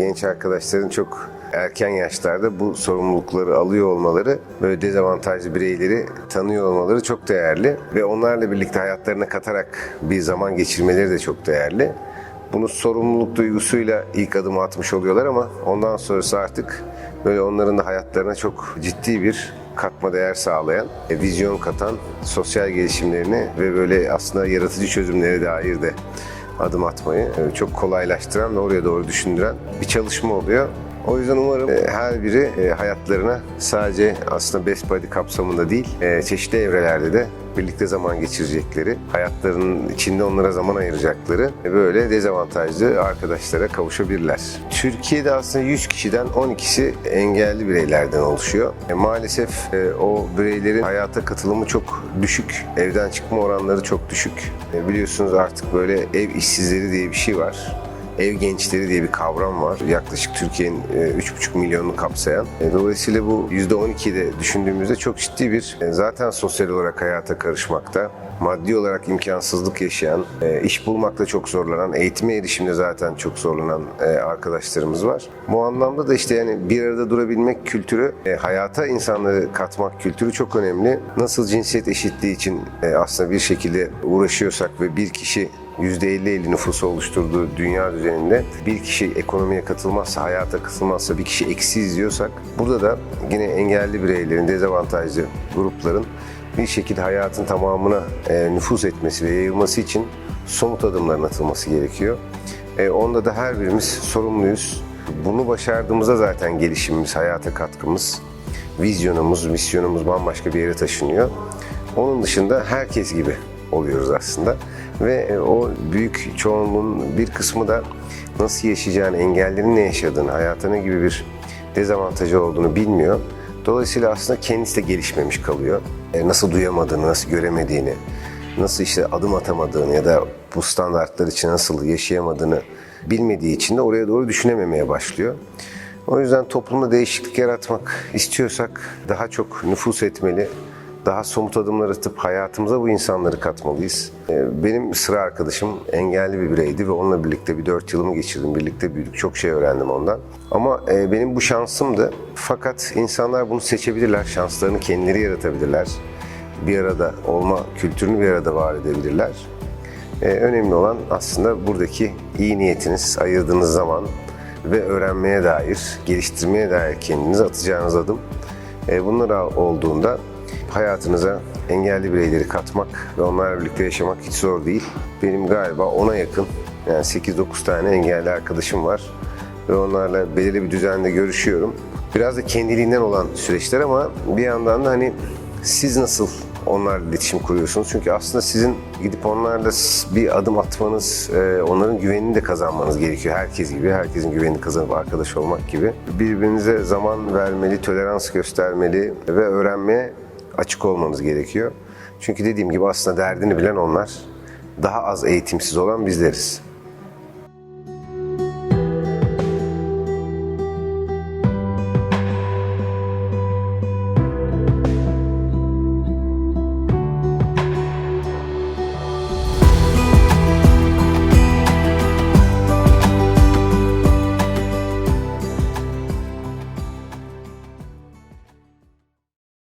genç arkadaşların çok erken yaşlarda bu sorumlulukları alıyor olmaları, böyle dezavantajlı bireyleri tanıyor olmaları çok değerli ve onlarla birlikte hayatlarına katarak bir zaman geçirmeleri de çok değerli. Bunu sorumluluk duygusuyla ilk adımı atmış oluyorlar ama ondan sonrası artık böyle onların da hayatlarına çok ciddi bir katma değer sağlayan, e, vizyon katan, sosyal gelişimlerini ve böyle aslında yaratıcı çözümlere dair de adım atmayı e, çok kolaylaştıran ve oraya doğru düşündüren bir çalışma oluyor. O yüzden umarım e, her biri e, hayatlarına sadece aslında Best Buddy kapsamında değil, e, çeşitli evrelerde de birlikte zaman geçirecekleri, hayatlarının içinde onlara zaman ayıracakları böyle dezavantajlı arkadaşlara kavuşabilirler. Türkiye'de aslında 100 kişiden 12'si engelli bireylerden oluşuyor. E, maalesef e, o bireylerin hayata katılımı çok düşük, evden çıkma oranları çok düşük. E, biliyorsunuz artık böyle ev işsizleri diye bir şey var ev gençleri diye bir kavram var. Yaklaşık Türkiye'nin e, 3,5 milyonunu kapsayan. E, Dolayısıyla bu %12'de düşündüğümüzde çok ciddi bir e, zaten sosyal olarak hayata karışmakta. Maddi olarak imkansızlık yaşayan, e, iş bulmakta çok zorlanan, eğitime erişimde zaten çok zorlanan e, arkadaşlarımız var. Bu anlamda da işte yani bir arada durabilmek kültürü, e, hayata insanları katmak kültürü çok önemli. Nasıl cinsiyet eşitliği için e, aslında bir şekilde uğraşıyorsak ve bir kişi %50-50 nüfusu oluşturduğu dünya düzeninde bir kişi ekonomiye katılmazsa, hayata katılmazsa, bir kişi eksi izliyorsak burada da yine engelli bireylerin, dezavantajlı grupların bir şekilde hayatın tamamına e, nüfuz etmesi ve yayılması için somut adımların atılması gerekiyor. E, onda da her birimiz sorumluyuz. Bunu başardığımızda zaten gelişimimiz, hayata katkımız, vizyonumuz, misyonumuz bambaşka bir yere taşınıyor. Onun dışında herkes gibi oluyoruz aslında. Ve e, o büyük çoğunluğun bir kısmı da nasıl yaşayacağını, engellerin ne yaşadığını, hayata ne gibi bir dezavantajı olduğunu bilmiyor. Dolayısıyla aslında kendisi de gelişmemiş kalıyor. E, Nasıl duyamadığını, nasıl göremediğini, nasıl işte adım atamadığını ya da bu standartlar için nasıl yaşayamadığını bilmediği için de oraya doğru düşünememeye başlıyor. O yüzden toplumda değişiklik yaratmak istiyorsak daha çok nüfus etmeli, daha somut adımlar atıp hayatımıza bu insanları katmalıyız. Ee, Benim sıra arkadaşım engelli bir bireydi ve onunla birlikte bir dört yılımı geçirdim. Birlikte büyüdük. Çok şey öğrendim ondan. Ama e, benim bu şansımdı. Fakat insanlar bunu seçebilirler. Şanslarını kendileri yaratabilirler. Bir arada olma kültürünü bir arada var edebilirler. Ee, önemli olan aslında buradaki iyi niyetiniz, ayırdığınız zaman ve öğrenmeye dair, geliştirmeye dair kendinize atacağınız adım. Ee, bunlar olduğunda hayatınıza engelli bireyleri katmak ve onlarla birlikte yaşamak hiç zor değil. Benim galiba ona yakın, yani 8-9 tane engelli arkadaşım var ve onlarla belirli bir düzende görüşüyorum. Biraz da kendiliğinden olan süreçler ama bir yandan da hani siz nasıl onlarla iletişim kuruyorsunuz? Çünkü aslında sizin gidip onlarla bir adım atmanız, e, onların güvenini de kazanmanız gerekiyor. Herkes gibi, herkesin güvenini kazanıp arkadaş olmak gibi. Birbirinize zaman vermeli, tolerans göstermeli ve öğrenmeye açık olmanız gerekiyor. Çünkü dediğim gibi aslında derdini bilen onlar, daha az eğitimsiz olan bizleriz.